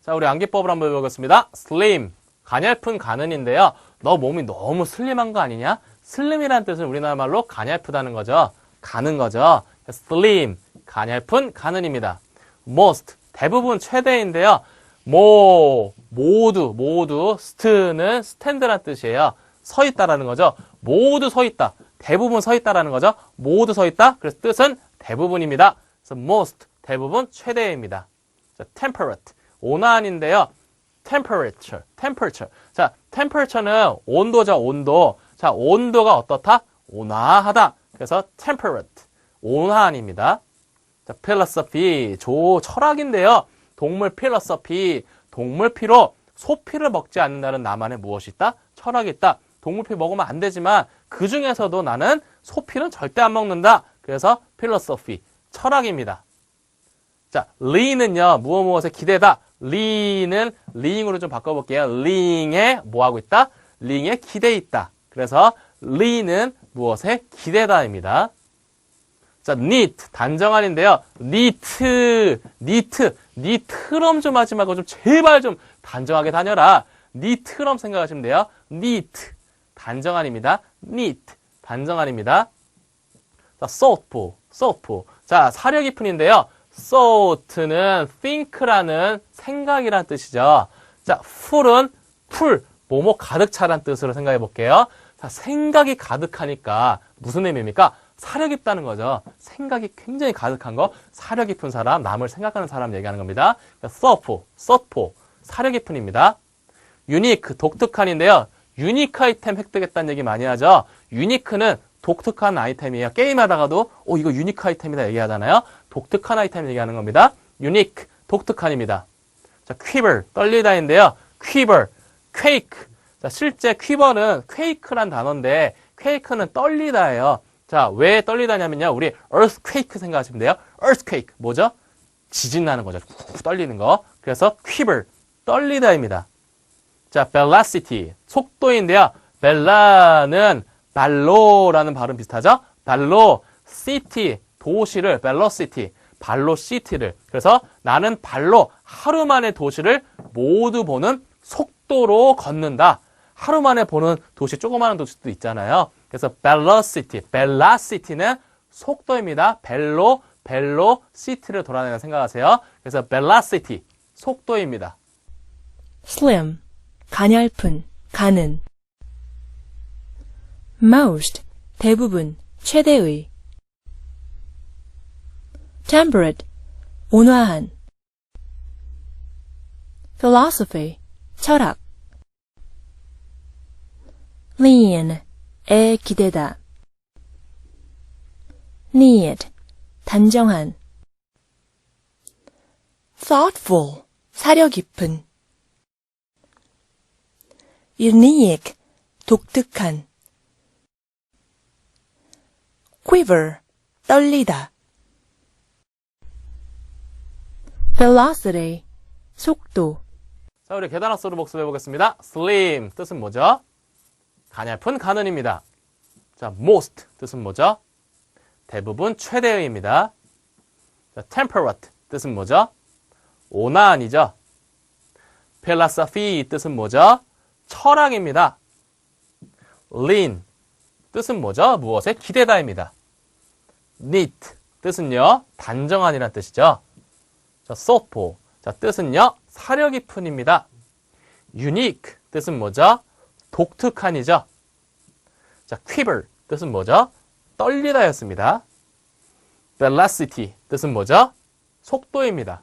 자, 우리 암기법을 한번 배워보겠습니다. slim, 가냘픈 가는인데요. 너 몸이 너무 슬림한 거 아니냐? 슬림이라는 뜻은 우리나라 말로 가냘프다는 거죠. 가는 거죠. slim, 가냘픈 가는입니다. most, 대부분 최대인데요. 뭐, 모두, 모두, st는 stand란 뜻이에요. 서 있다라는 거죠. 모두 서 있다. 대부분 서 있다라는 거죠. 모두 서 있다. 그래서 뜻은 대부분입니다. 그래서 most, 대부분 최대입니다. 자, temperate, 온화한인데요. temperature, temperature. 자, temperature는 온도죠, 온도. 자, 온도가 어떻다? 온화하다. 그래서 temperate, 온화한입니다. 자, philosophy, 조, 철학인데요. 동물 philosophy, 동물 피로 소피를 먹지 않는다는 나만의 무엇이 있다? 철학이 있다. 동물 피 먹으면 안 되지만 그 중에서도 나는 소피는 절대 안 먹는다. 그래서 philosophy, 철학입니다. 자, 리는요, 무엇 무엇에 기대다. 리는 링으로 좀 바꿔볼게요. 링에 뭐 하고 있다? 링에 기대 있다. 그래서 리는 무엇에 기대다입니다. 자, neat, 단정한인데요. neat, neat, neat럼 좀 하지 말고 좀 제발 좀 단정하게 다녀라. neat럼 생각하시면 돼요. neat, 단정한입니다. neat, 단정한입니다. 자, thoughtful, thoughtful. 자, 사려 깊은인데요. Thought는 think라는 생각이란 뜻이죠. 자, full은 풀, 뭐뭐 가득 차란 뜻으로 생각해 볼게요. 자, 생각이 가득하니까 무슨 의미입니까? 사려 깊다는 거죠. 생각이 굉장히 가득한 거, 사려 깊은 사람, 남을 생각하는 사람 얘기하는 겁니다. thoughtful, thoughtful, 사려 깊은입니다. 유니크, 독특한인데요. 유니크 아이템 획득했다는 얘기 많이 하죠. 유니크는 독특한 아이템이에요. 게임하다가도 오 이거 유니크 아이템이다 얘기하잖아요. 독특한 아이템 얘기하는 겁니다. 유니크, 독특한입니다. 자, 퀴버, 떨리다인데요. 퀴버, 퀘이크. 자, 실제 퀴버는 퀘이크란 단어인데 퀘이크는 떨리다예요. 자, 왜 떨리다냐면요. 우리 earthquake 생각하시면 돼요. earthquake 뭐죠? 지진 나는 거죠. 후 떨리는 거. 그래서 퀴버, 떨리다입니다. 자, velocity, 속도인데요. 벨라는 발로라는 발음 비슷하죠? 발로, city, 도시를, velocity, 발로 city를. 그래서 나는 발로 하루 만에 도시를 모두 보는 속도로 걷는다. 하루 만에 보는 도시, 조그마한 도시도 있잖아요. 그래서 velocity, velocity는 속도입니다. 벨로, 벨로, city를 돌아다니는 생각하세요. 그래서 velocity, 속도입니다. slim, 가냘픈, 가는. most, 대부분, 최대의. Temperate, 온화한. philosophy, 철학. lean, 에 기대다. neat, 단정한. thoughtful, 사려 깊은. unique, 독특한. quiver, 떨리다. Velocity, 속도. 자, 우리 계단학서로 복습해 보겠습니다. slim 뜻은 뭐죠? 가냘픈 가는입니다. 자, most 뜻은 뭐죠? 대부분 최대의입니다. 자, temperate 뜻은 뭐죠? 온화한이죠. philosophy 뜻은 뭐죠? 철학입니다. lean 뜻은 뭐죠? 무엇에 기대다입니다. neat 뜻은요, 단정한이란 뜻이죠. 자, thoughtful. 자, 뜻은요, 사려 깊은입니다. unique 뜻은 뭐죠? 독특한이죠. 자, quiver 뜻은 뭐죠? 떨리다였습니다. velocity 뜻은 뭐죠? 속도입니다.